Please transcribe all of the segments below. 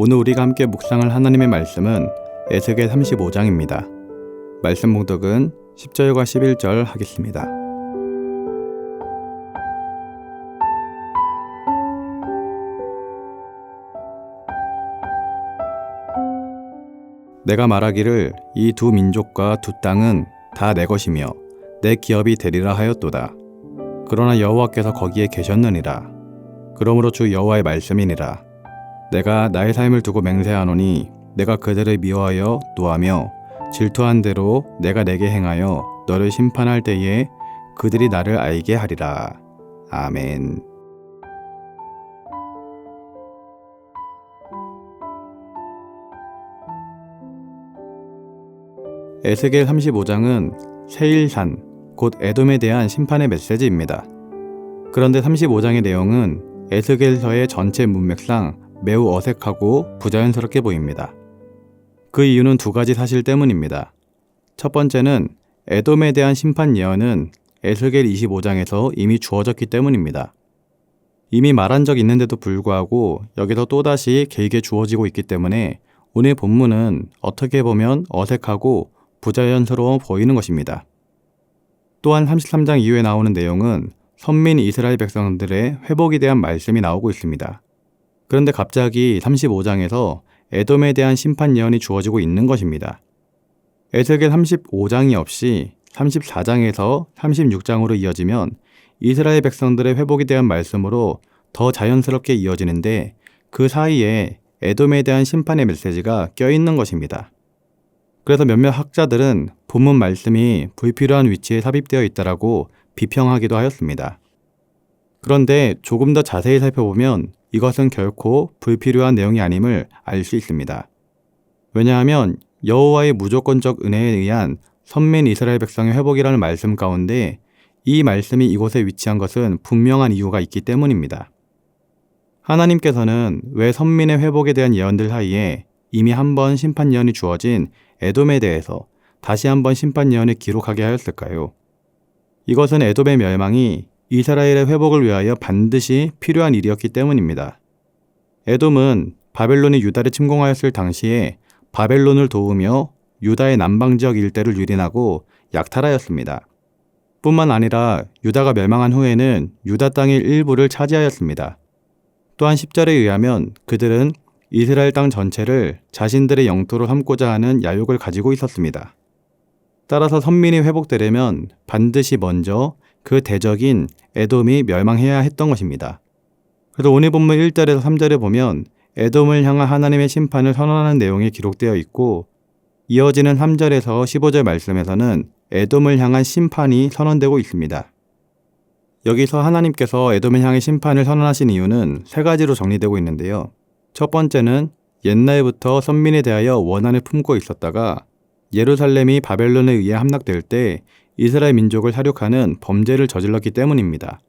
오늘 우리가 함께 묵상할 하나님의 말씀은 에스겔 35장입니다. 말씀 봉독은 10절과 11절 하겠습니다. 내가 말하기를 이 두 민족과 두 땅은 다 내 것이며 내 기업이 되리라 하였도다. 그러나 여호와께서 거기에 계셨느니라. 그러므로 주 여호와의 말씀이니라. 내가 나의 삶을 두고 맹세하노니 내가 그들을 미워하여 노하며 질투한 대로 내가 내게 행하여 너를 심판할 때에 그들이 나를 알게 하리라. 아멘. 에스겔 35장은 세일산, 곧 에돔에 대한 심판의 메시지입니다. 그런데 35장의 내용은 에스겔서의 전체 문맥상 매우 어색하고 부자연스럽게 보입니다. 그 이유는 두 가지 사실 때문입니다. 첫 번째는 에돔에 대한 심판 예언은 에스겔 25장에서 이미 주어졌기 때문입니다. 이미 말한 적 있는데도 불구하고 여기서 또다시 길게 주어지고 있기 때문에 오늘 본문은 어떻게 보면 어색하고 부자연스러워 보이는 것입니다. 또한 33장 이후에 나오는 내용은 선민 이스라엘 백성들의 회복에 대한 말씀이 나오고 있습니다. 그런데 갑자기 35장에서 에돔에 대한 심판 예언이 주어지고 있는 것입니다. 에스겔 35장이 없이 34장에서 36장으로 이어지면 이스라엘 백성들의 회복에 대한 말씀으로 더 자연스럽게 이어지는데 그 사이에 에돔에 대한 심판의 메시지가 껴있는 것입니다. 그래서 몇몇 학자들은 본문 말씀이 불필요한 위치에 삽입되어 있다라고 비평하기도 하였습니다. 그런데 조금 더 자세히 살펴보면 이것은 결코 불필요한 내용이 아님을 알 수 있습니다. 왜냐하면 여호와의 무조건적 은혜에 의한 선민 이스라엘 백성의 회복이라는 말씀 가운데 이 말씀이 이곳에 위치한 것은 분명한 이유가 있기 때문입니다. 하나님께서는 왜 선민의 회복에 대한 예언들 사이에 이미 한 번 심판 예언이 주어진 에돔에 대해서 다시 한 번 심판 예언을 기록하게 하였을까요? 이것은 에돔의 멸망이 이스라엘의 회복을 위하여 반드시 필요한 일이었기 때문입니다. 에돔은 바벨론이 유다를 침공하였을 당시에 바벨론을 도우며 유다의 남방 지역 일대를 유린하고 약탈하였습니다. 뿐만 아니라 유다가 멸망한 후에는 유다 땅의 일부를 차지하였습니다. 또한 10절에 의하면 그들은 이스라엘 땅 전체를 자신들의 영토로 삼고자 하는 야욕을 가지고 있었습니다. 따라서 선민이 회복되려면 반드시 먼저 그 대적인 에돔이 멸망해야 했던 것입니다. 그래서 오늘 본문 1절에서 3절에 보면 에돔을 향한 하나님의 심판을 선언하는 내용이 기록되어 있고 이어지는 3절에서 15절 말씀에서는 에돔을 향한 심판이 선언되고 있습니다. 여기서 하나님께서 에돔을 향해 심판을 선언하신 이유는 세 가지로 정리되고 있는데요. 첫 번째는 옛날부터 선민에 대하여 원한을 품고 있었다가 예루살렘이 바벨론에 의해 함락될 때 이스라엘 민족을 사륙하는 범죄를 저질렀기 때문입니다.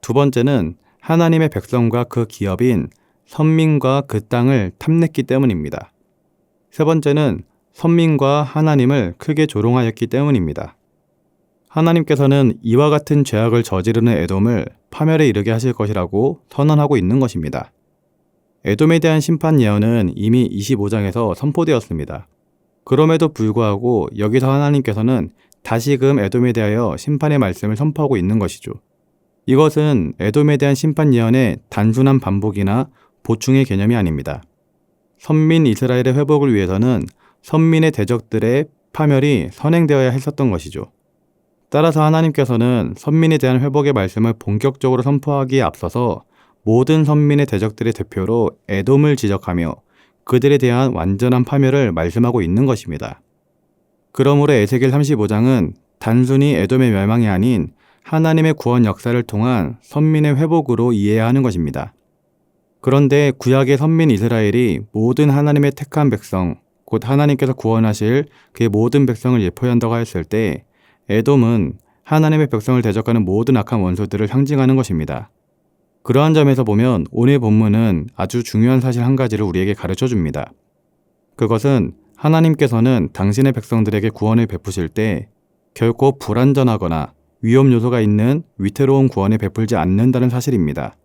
두 번째는 하나님의 백성과 그 기업인 선민과 그 땅을 탐냈기 때문입니다. 세 번째는 선민과 하나님을 크게 조롱하였기 때문입니다. 하나님께서는 이와 같은 죄악을 저지르는 에돔을 파멸에 이르게 하실 것이라고 선언하고 있는 것입니다. 에돔에 대한 심판 예언은 이미 25장에서 선포되었습니다. 그럼에도 불구하고 여기서 하나님께서는 다시금 에돔에 대하여 심판의 말씀을 선포하고 있는 것이죠. 이것은 에돔에 대한 심판 예언의 단순한 반복이나 보충의 개념이 아닙니다. 선민 이스라엘의 회복을 위해서는 선민의 대적들의 파멸이 선행되어야 했었던 것이죠. 따라서 하나님께서는 선민에 대한 회복의 말씀을 본격적으로 선포하기에 앞서서 모든 선민의 대적들의 대표로 에돔을 지적하며 그들에 대한 완전한 파멸을 말씀하고 있는 것입니다. 그러므로 에세겔 35장은 단순히 에돔의 멸망이 아닌 하나님의 구원 역사를 통한 선민의 회복으로 이해해야 하는 것입니다. 그런데 구약의 선민 이스라엘이 모든 하나님의 택한 백성, 곧 하나님께서 구원하실 그의 모든 백성을 예포한다고 하였을 때 에돔은 하나님의 백성을 대적하는 모든 악한 원소들을 상징하는 것입니다. 그러한 점에서 보면 오늘 본문은 아주 중요한 사실 한 가지를 우리에게 가르쳐 줍니다. 그것은 하나님께서는 당신의 백성들에게 구원을 베푸실 때 결코 불완전하거나 위험 요소가 있는 위태로운 구원을 베풀지 않는다는 사실입니다.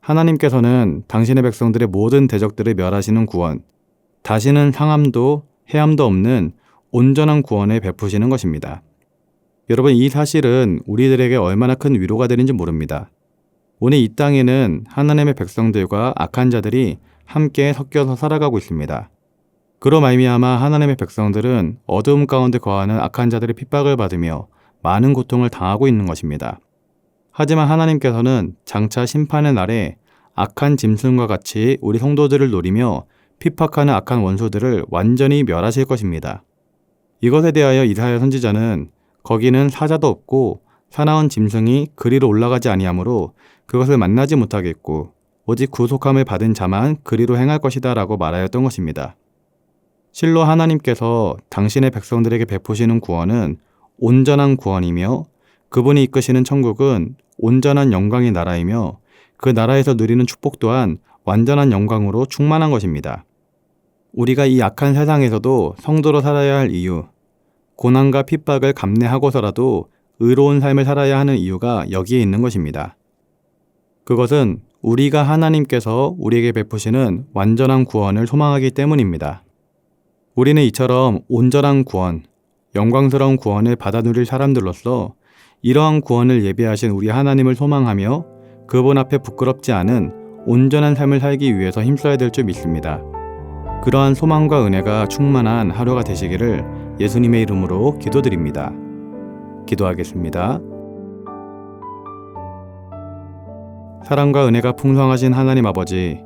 하나님께서는 당신의 백성들의 모든 대적들을 멸하시는 구원, 다시는 상함도 해함도 없는 온전한 구원을 베푸시는 것입니다. 여러분, 이 사실은 우리들에게 얼마나 큰 위로가 되는지 모릅니다. 오늘 이 땅에는 하나님의 백성들과 악한 자들이 함께 섞여서 살아가고 있습니다. 그로 말미암아 하나님의 백성들은 어두움 가운데 거하는 악한 자들의 핍박을 받으며 많은 고통을 당하고 있는 것입니다. 하지만 하나님께서는 장차 심판의 날에 악한 짐승과 같이 우리 성도들을 노리며 핍박하는 악한 원수들을 완전히 멸하실 것입니다. 이것에 대하여 이사야 선지자는 거기는 사자도 없고 사나운 짐승이 그리로 올라가지 아니하므로 그것을 만나지 못하겠고 오직 구속함을 받은 자만 그리로 행할 것이다 라고 말하였던 것입니다. 실로 하나님께서 당신의 백성들에게 베푸시는 구원은 온전한 구원이며 그분이 이끄시는 천국은 온전한 영광의 나라이며 그 나라에서 누리는 축복 또한 완전한 영광으로 충만한 것입니다. 우리가 이 악한 세상에서도 성도로 살아야 할 이유, 고난과 핍박을 감내하고서라도 의로운 삶을 살아야 하는 이유가 여기에 있는 것입니다. 그것은 우리가 하나님께서 우리에게 베푸시는 완전한 구원을 소망하기 때문입니다. 우리는 이처럼 온전한 구원, 영광스러운 구원을 받아 누릴 사람들로서 이러한 구원을 예비하신 우리 하나님을 소망하며 그분 앞에 부끄럽지 않은 온전한 삶을 살기 위해서 힘써야 될 줄 믿습니다. 그러한 소망과 은혜가 충만한 하루가 되시기를 예수님의 이름으로 기도드립니다. 기도하겠습니다. 사랑과 은혜가 풍성하신 하나님 아버지,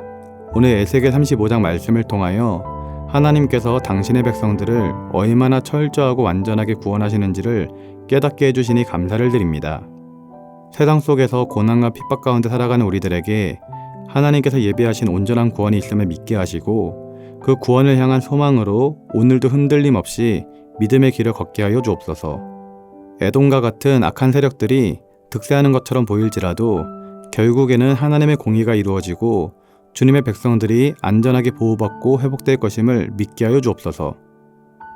오늘 에세겔 35장 말씀을 통하여 하나님께서 당신의 백성들을 얼마나 철저하고 완전하게 구원하시는지를 깨닫게 해주시니 감사를 드립니다. 세상 속에서 고난과 핍박 가운데 살아가는 우리들에게 하나님께서 예비하신 온전한 구원이 있음을 믿게 하시고 그 구원을 향한 소망으로 오늘도 흔들림 없이 믿음의 길을 걷게 하여 주옵소서. 애동과 같은 악한 세력들이 득세하는 것처럼 보일지라도 결국에는 하나님의 공의가 이루어지고 주님의 백성들이 안전하게 보호받고 회복될 것임을 믿게 하여 주옵소서.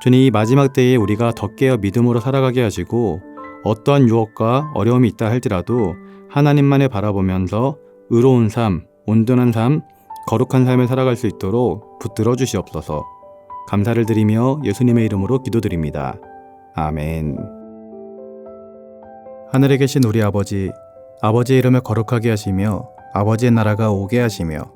주님 이 마지막 때에 우리가 더 깨어 믿음으로 살아가게 하시고 어떠한 유혹과 어려움이 있다 할지라도 하나님만을 바라보면서 의로운 삶, 온전한 삶, 거룩한 삶을 살아갈 수 있도록 붙들어 주시옵소서. 감사를 드리며 예수님의 이름으로 기도드립니다. 아멘. 하늘에 계신 우리 아버지, 아버지의 이름을 거룩하게 하시며 아버지의 나라가 오게 하시며